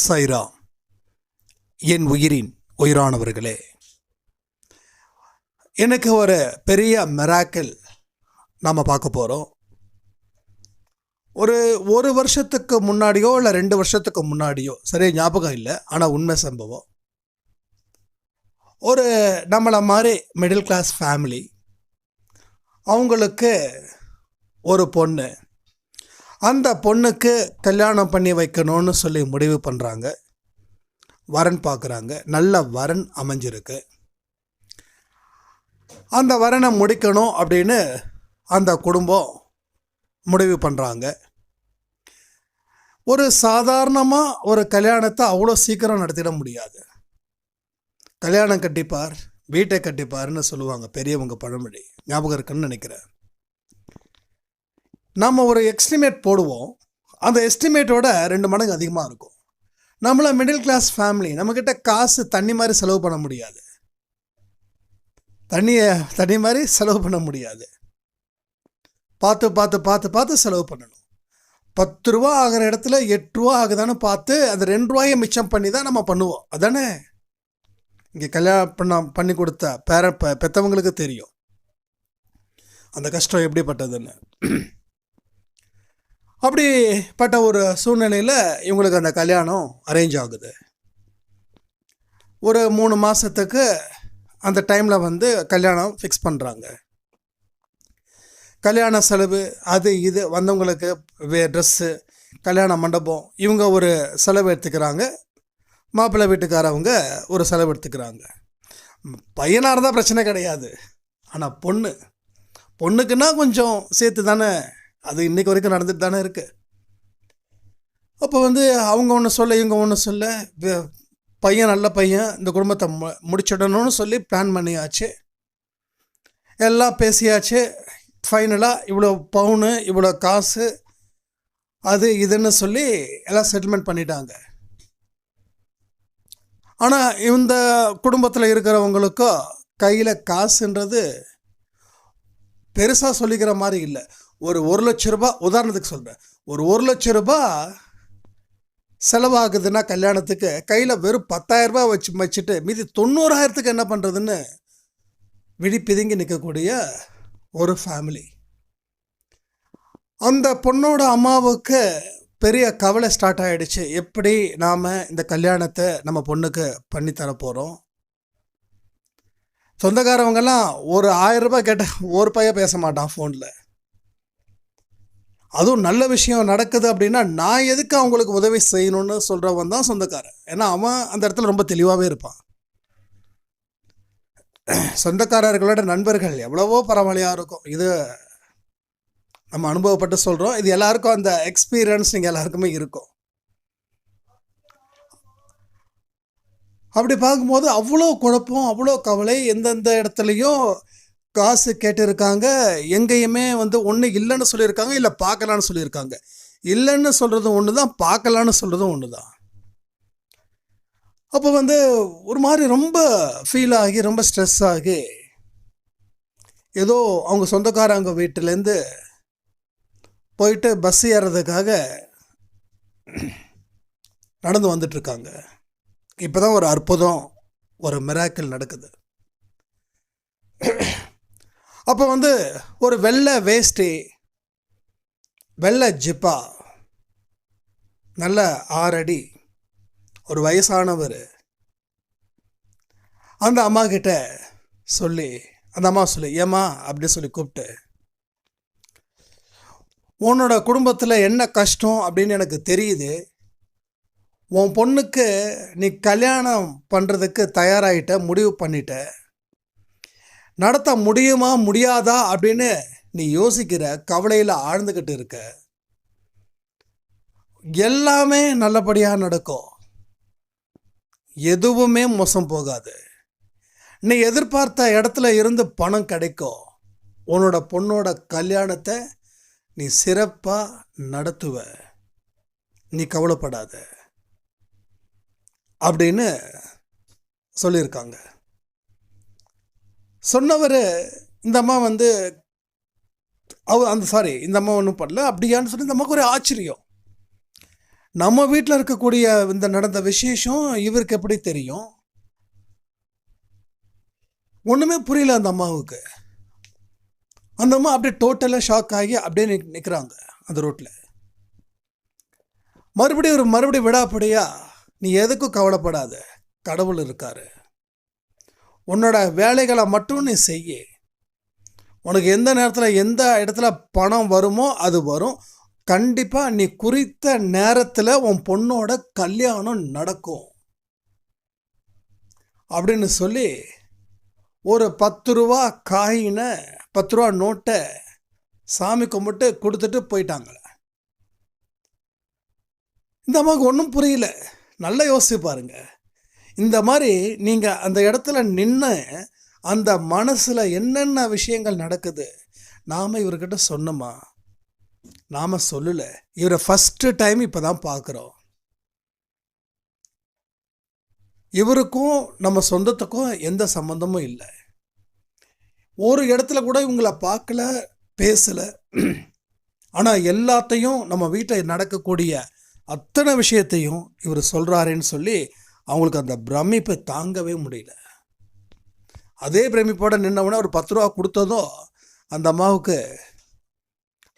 சைரா என் உயிரின் உயிரானவர்களே. எனக்கு ஒரு பெரிய மெராக்கிள் நாம் பார்க்க போகிறோம் ஒரு ஒரு வருஷத்துக்கு முன்னாடியோ இல்லை ரெண்டு வருஷத்துக்கு முன்னாடியோ சரியாக ஞாபகம் இல்லை ஆனால் உண்மை சம்பவம். ஒரு நம்மளை மாதிரி மிடில் கிளாஸ் ஃபேமிலி அவங்களுக்கு ஒரு பொண்ணு. அந்த பொண்ணுக்கு கல்யாணம் பண்ணி வைக்கணும்னு சொல்லி முடிவு பண்ணுறாங்க வரன் பார்க்குறாங்க நல்ல வரன் அமைஞ்சிருக்கு. அந்த வரனை முடிக்கணும் அப்படின்னு அந்த குடும்பம் முடிவு பண்ணுறாங்க ஒரு சாதாரணமாக ஒரு கல்யாணத்தை அவ்வளோ சீக்கிரம் நடத்திட முடியாது. கல்யாணம் கட்டிப்பார் வீட்டை கட்டிப்பார்னு சொல்லுவாங்க பெரியவங்க பழமொழி. ஞாபகம் இருக்குன்னு நினைக்கிறேன். நம்ம ஒரு எஸ்டிமேட் போடுவோம். அந்த எஸ்டிமேட்டோட ரெண்டு மடங்கு அதிகமாக இருக்கும். நம்மள மிடில் கிளாஸ் ஃபேமிலி நம்மக்கிட்ட காசு தண்ணி மாதிரி செலவு பண்ண முடியாது. தண்ணியை தண்ணி மாதிரி செலவு பண்ண முடியாது. பார்த்து பார்த்து பார்த்து பார்த்து செலவு பண்ணணும். பத்து ரூபா ஆகிற இடத்துல எட்டு ரூபா ஆகுதான்னு பார்த்து அந்த ரெண்டு ரூபாயை மிச்சம் பண்ணி தான் நம்ம பண்ணுவோம். அதானே? இங்கே கல்யாணம் பண்ண பண்ணி கொடுத்த பேர பெற்றவங்களுக்கு தெரியும். அந்த கஷ்டம் எப்படிப்பட்டதுன்னு. அப்படிப்பட்ட ஒரு சூழ்நிலையில் இவங்களுக்கு அந்த கல்யாணம் அரேஞ்ச் ஆகுது. ஒரு மூணு மாதத்துக்கு அந்த டைமில் வந்து கல்யாணம் ஃபிக்ஸ் பண்ணுறாங்க கல்யாண செலவு அது இது வந்தவங்களுக்கு வே ட்ரெஸ்ஸு கல்யாண மண்டபம் இவங்க ஒரு செலவு எடுத்துக்கிறாங்க. மாப்பிள்ளை வீட்டுக்காரவங்க ஒரு செலவு எடுத்துக்கிறாங்க. பையனாக இருந்தால் பிரச்சனை கிடையாது. ஆனால் பொண்ணு பொண்ணுக்குன்னா கொஞ்சம் சேர்த்து தானே அது இன்றைக்கு வரைக்கும் நடந்துட்டு தானே இருக்குது அப்போ வந்து அவங்க ஒன்று சொல்ல இவங்க ஒன்று சொல்ல பையன் நல்ல பையன் இந்த குடும்பத்தை மு முடிச்சிடணும்னு சொல்லி பிளான் பண்ணியாச்சு. எல்லாம் பேசியாச்சு. ஃபைனலாக இவ்வளோ பவுனு இவ்வளோ காசு அது இதுன்னு சொல்லி எல்லாம் செட்டில்மெண்ட் பண்ணிட்டாங்க. ஆனால் இந்த குடும்பத்தில் இருக்கிறவங்களுக்கோ கையில் காசுன்றது பெருசாக சொல்லிக்கிற மாதிரி இல்லை. ஒரு ஒரு லட்ச ரூபாய் உதாரணத்துக்கு சொல்கிறேன் ஒரு ஒரு லட்ச ரூபாய் செலவாகுதுன்னா கல்யாணத்துக்கு கையில் வெறும் பத்தாயிரரூபா வச்சு வச்சுட்டு மீதி தொண்ணூறாயிரத்துக்கு என்ன பண்ணுறதுன்னு விழி பிதுங்கி நிற்கக்கூடிய ஒரு ஃபேமிலி அந்த பொண்ணோட அம்மாவுக்கு பெரிய கவலை ஸ்டார்ட் ஆகிடுச்சு எப்படி நாம் இந்த கல்யாணத்தை நம்ம பொண்ணுக்கு பண்ணித்தர போகிறோம் சொந்தக்காரவங்கெல்லாம் ஒரு ஆயிரம் ரூபாய் கேட்ட ஒரு பையன் பேச மாட்டான் ஃபோனில் அதுவும் நல்ல விஷயம் நடக்குது அப்படின்னா நான் எதுக்கு அவங்களுக்கு உதவி செய்யணும்னு சொல்கிறவன் தான் சொந்தக்காரன். ஏன்னா அவன் அந்த இடத்துல ரொம்ப தெளிவாகவே இருப்பான். சொந்தக்காரர்களோட நண்பர்கள் எவ்வளவோ பரவாயில்லையாக இருக்கும். இது நம்ம அனுபவப்பட்டு சொல்கிறோம் இது எல்லாருக்கும் அந்த எக்ஸ்பீரியன்ஸ் நீங்கள் எல்லாருக்குமே இருக்கும். அப்படி பார்க்கும்போது அவ்வளோ குழப்பம் அவ்வளோ கவலை எந்தெந்த இடத்துலையும் காசு கேட்டிருக்காங்க எங்கேயுமே வந்து ஒன்று இல்லைன்னு சொல்லியிருக்காங்க இல்லை பார்க்கலான்னு சொல்லியிருக்காங்க. இல்லைன்னு சொல்கிறதும் ஒன்று தான் பார்க்கலான்னு சொல்கிறதும் ஒன்று தான் அப்போ வந்து ஒரு மாதிரி ரொம்ப ஃபீல் ஆகி ரொம்ப ஸ்ட்ரெஸ் ஆகி ஏதோ அவங்க சொந்தக்காரங்க வீட்டிலேருந்து போயிட்டு பஸ் ஏறுறதுக்காக நடந்து வந்துட்டுருக்காங்க. இப்போ தான் ஒரு அற்புதம் ஒரு மிராக்கிள் நடக்குது. அப்போ வந்து ஒரு வெள்ளை வேஷ்டி வெள்ளை ஜிப்பா நல்ல ஆறடி ஒரு வயசானவர். அந்த அம்மா கிட்ட சொல்லி அந்த அம்மா சொல்லி ஏம்மா? அப்படி சொல்லி கூப்பிட்டு உன்னோட குடும்பத்தில் என்ன கஷ்டம்? அப்படின்னு எனக்கு தெரியுது. உன் பொண்ணுக்கு நீ கல்யாணம் பண்ணுறதுக்கு தயாராகிட்ட முடிவு பண்ணிட்ட. நடத்த முடியுமா முடியாதா அப்படின்னு நீ யோசிக்கிற கவலையில் ஆழ்ந்துக்கிட்டு இருக்க. எல்லாமே நல்லபடியாக நடக்கும். எதுவுமே மோசம் போகாது. நீ எதிர்பார்த்த இடத்துல இருந்து பணம் கிடைக்கும். உன்னோட பொண்ணோட கல்யாணத்தை நீ சிறப்பாக நடத்துவ. நீ கவலைப்படாத. அப்படின்னு சொல்லியிருக்காங்க. சொன்னவர் இந்த அம்மா வந்து அவ அந்த சாரி இந்த அம்மா ஒன்றும் பண்ணல. அப்படியான்னு சொல்லி இந்த அம்மாவுக்கு ஒரு ஆச்சரியம். நம்ம வீட்டில் இருக்கக்கூடிய இந்த நடந்த விசேஷம் இவருக்கு எப்படி தெரியும்? ஒன்றுமே புரியல அந்த அம்மாவுக்கு. அந்த அம்மா அப்படியே டோட்டலாக ஷாக் ஆகி அப்படியே நிக் நிற்கிறாங்க அந்த ரோட்டில் மறுபடியும் ஒரு மறுபடியும் விடாப்படியா நீ எதுக்கும் கவலைப்படாத. கடவுள் இருக்காரு. உன்னோட வேலைகளை மட்டும் நீ செய்ய. உனக்கு எந்த நேரத்தில் எந்த இடத்துல பணம் வருமோ அது வரும். கண்டிப்பாக நீ குறித்த நேரத்தில் உன் பொண்ணோட கல்யாணம் நடக்கும். அப்படின்னு சொல்லி ஒரு பத்து ரூபா காயினை பத்து ரூபா நோட்டை சாமி கும்பிட்டு கொடுத்துட்டு போயிட்டாங்க இந்த அம்மாவுக்கு ஒன்றும் புரியல. நல்லா யோசிச்சு பாருங்கள் இந்த மாதிரி நீங்கள் அந்த இடத்துல நின்று அந்த மனசில் என்னென்ன விஷயங்கள் நடக்குது நாம் இவர்கிட்ட சொன்னோமா? நாம் சொல்லலை. இவரை ஃபஸ்ட்டு டைம் இப்போ தான் பார்க்குறோம் இவருக்கும் நம்ம சொந்தத்துக்கும் எந்த சம்மந்தமும் இல்லை. ஒரு இடத்துல கூட இவங்களை பார்க்கல பேசலை. ஆனால் எல்லாத்தையும் நம்ம வீட்டில் நடக்கக்கூடிய அத்தனை விஷயத்தையும் இவர் சொல்கிறாருன்னு சொல்லி அவங்களுக்கு அந்த பிரமிப்பை தாங்கவே முடியல. அதே பிரமிப்போட நின்னவுடனே ஒரு பத்து ரூபா கொடுத்ததும் அந்த அம்மாவுக்கு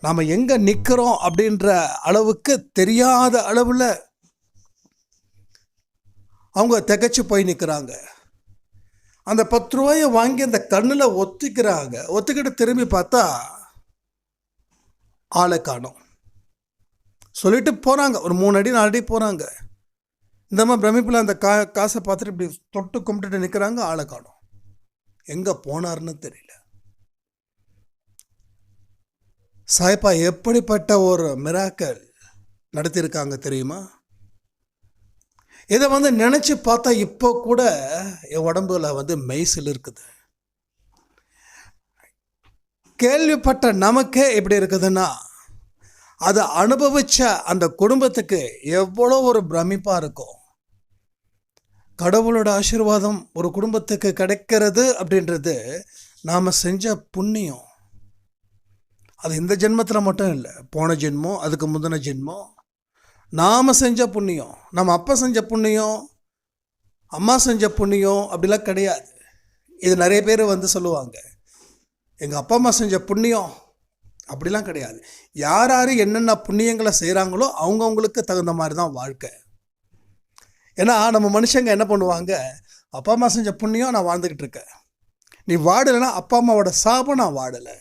நாம் எங்கே நிற்கிறோம் அப்படின்ற அளவுக்கு தெரியாத அளவில் அவங்க திகச்சு போய் நிற்கிறாங்க அந்த பத்து ரூபாயை வாங்கி அந்த கண்ணில் ஒத்திக்கிறாங்க. ஒத்துக்கிட்டு திரும்பி பார்த்தா ஆளை காணும். சொல்லிட்டு போகிறாங்க ஒரு மூணு அடி நாலு அடி போகிறாங்க இந்த மாதிரி பிரமிப்பில் அந்த கா காசை பார்த்துட்டு இப்படி தொட்டு கும்பிட்டுட்டு நிற்கிறாங்க ஆளை காணும். எங்கே போனாருன்னு தெரியல. சாய்ப்பா எப்படிப்பட்ட ஒரு மிராக்கல் நடத்தியிருக்காங்க தெரியுமா? இதை வந்து நினச்சி பார்த்தா இப்போ கூட என் உடம்புல வந்து மெய்சில் இருக்குது. கேள்விப்பட்ட நமக்கே இப்படி இருக்குதுன்னா அதை அனுபவித்த அந்த குடும்பத்துக்கு எவ்வளோ ஒரு பிரமிப்பாக இருக்கும். கடவுளோட ஆசீர்வாதம் ஒரு குடும்பத்துக்கு கிடைக்கிறது அப்படின்றது நாம் செஞ்ச புண்ணியம். அது இந்த ஜென்மத்தில் மட்டும் இல்லை போன ஜென்மம் அதுக்கு முந்தின ஜென்மம் நாம் செஞ்ச புண்ணியம். நம்ம அப்பா செஞ்ச புண்ணியம் அம்மா செஞ்ச புண்ணியம் அப்படிலாம் கிடையாது. இது நிறைய பேர் வந்து சொல்லுவாங்க எங்கள் அப்பா அம்மா செஞ்ச புண்ணியம். அப்படிலாம் கிடையாது. யார் யார் என்னென்ன புண்ணியங்களை செய்கிறாங்களோ அவங்கவுங்களுக்கு தகுந்த மாதிரி தான் வாழ்க்கை. ஏன்னா நம்ம மனுஷங்க என்ன பண்ணுவாங்க? அப்பா அம்மா செஞ்ச புண்ணியம் நான் வாழ்ந்துக்கிட்டு இருக்கேன். நீ வாடலைன்னா அப்பா அம்மாவோட சாபம் நான் வாடலை.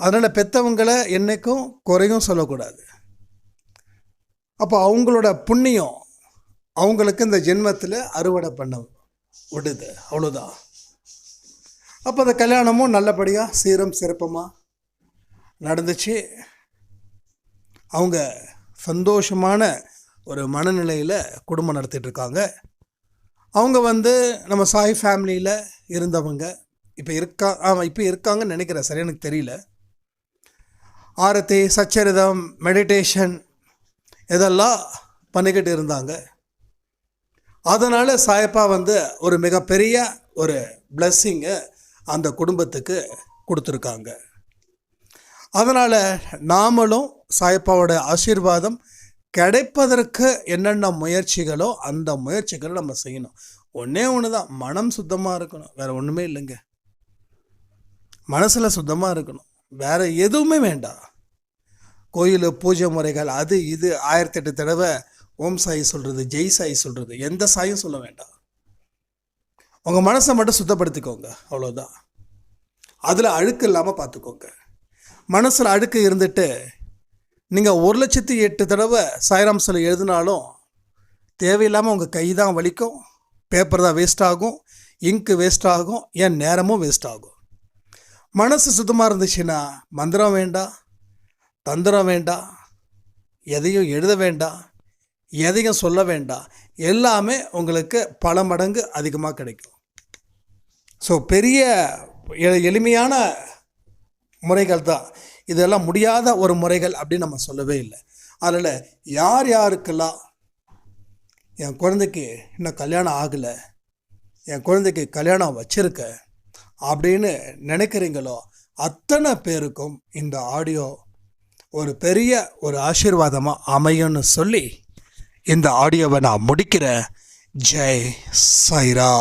அதனால் பெற்றவங்களை என்றைக்கும் குறையும் சொல்லக்கூடாது. அப்போ அவங்களோட புண்ணியம் அவங்களுக்கு இந்த ஜென்மத்தில் அறுவடை பண்ண விடுது. அவ்வளோதான் அப்போ அந்த கல்யாணமும் நல்லபடியாக சீரம் சிறப்பமாக நடந்துச்சு. அவங்க சந்தோஷமான ஒரு மனநிலையில் குடும்பம் நடத்திட்டு இருக்காங்க அவங்க வந்து நம்ம சாய் ஃபேமிலியில் இருந்தவங்க இப்போ இருக்கா ஆமாம் இப்போ இருக்காங்கன்னு நினைக்கிறேன் சரி எனக்கு தெரியல. ஆரத்தி சச்சரிதம் மெடிடேஷன் இதெல்லாம் பண்ணிக்கிட்டு இருந்தாங்க. அதனால் சாயப்பா வந்து ஒரு மிகப்பெரிய ஒரு பிளஸ்ஸிங்கை அந்த குடும்பத்துக்கு கொடுத்துருக்காங்க. அதனால் நாமளும் சாயப்பாவோட ஆசீர்வாதம் கிடைப்பதற்கு என்னென்ன முயற்சிகளோ அந்த முயற்சிகளை நம்ம செய்யணும். ஒன்றே ஒன்று தான் மனம் சுத்தமாக இருக்கணும். வேறு ஒன்றுமே இல்லைங்க. மனசில் சுத்தமாக இருக்கணும். வேறு எதுவுமே வேண்டாம். கோயில் பூஜை முறைகள் அது இது ஆயிரத்தி எட்டு தடவை ஓம் சாய் சொல்கிறது ஜெய் சாய் சொல்கிறது எந்த சாயும் சொல்ல வேண்டாம். உங்கள் மனசை மட்டும் சுத்தப்படுத்திக்கோங்க. அவ்வளோதான் அதில் அழுக்கு இல்லாமல் பார்த்துக்கோங்க மனசில் அழுக்கு இருந்துட்டு நீங்கள் ஒரு லட்சத்தி எட்டு தடவை சாய்ராம் சிலை எழுதினாலும் தேவையில்லாமல் உங்கள் கை தான் வலிக்கும் பேப்பர் தான் வேஸ்ட் ஆகும் இங்கு வேஸ்ட் ஆகும் என் நேரமும் வேஸ்ட் ஆகும்? மனசு சுத்தமாக இருந்துச்சுன்னா மந்திரம் வேண்டாம் தந்திரம் வேண்டாம் எதையும் எழுத வேண்டாம் எதையும் சொல்ல வேண்டாம் எல்லாமே உங்களுக்கு பல மடங்கு அதிகமாக கிடைக்கும். ஸோ பெரிய எளிமையான முறைகள் தான். இதெல்லாம் முடியாத ஒரு முறைகள் அப்படின்னு நம்ம சொல்லவே இல்லை. அதனால் யார் யாருக்கெல்லாம் என் குழந்தைக்கு இன்னும் கல்யாணம் ஆகலை என் குழந்தைக்கு கல்யாணம் வச்சிருக்க அப்படின்னு நினைக்கிறீங்களோ அத்தனை பேருக்கும் இந்த ஆடியோ ஒரு பெரிய ஒரு ஆசீர்வாதமாக அமையும்னு சொல்லி இந்த ஆடியோவை நான் முடிக்கிறேன். ஜெய் சைரா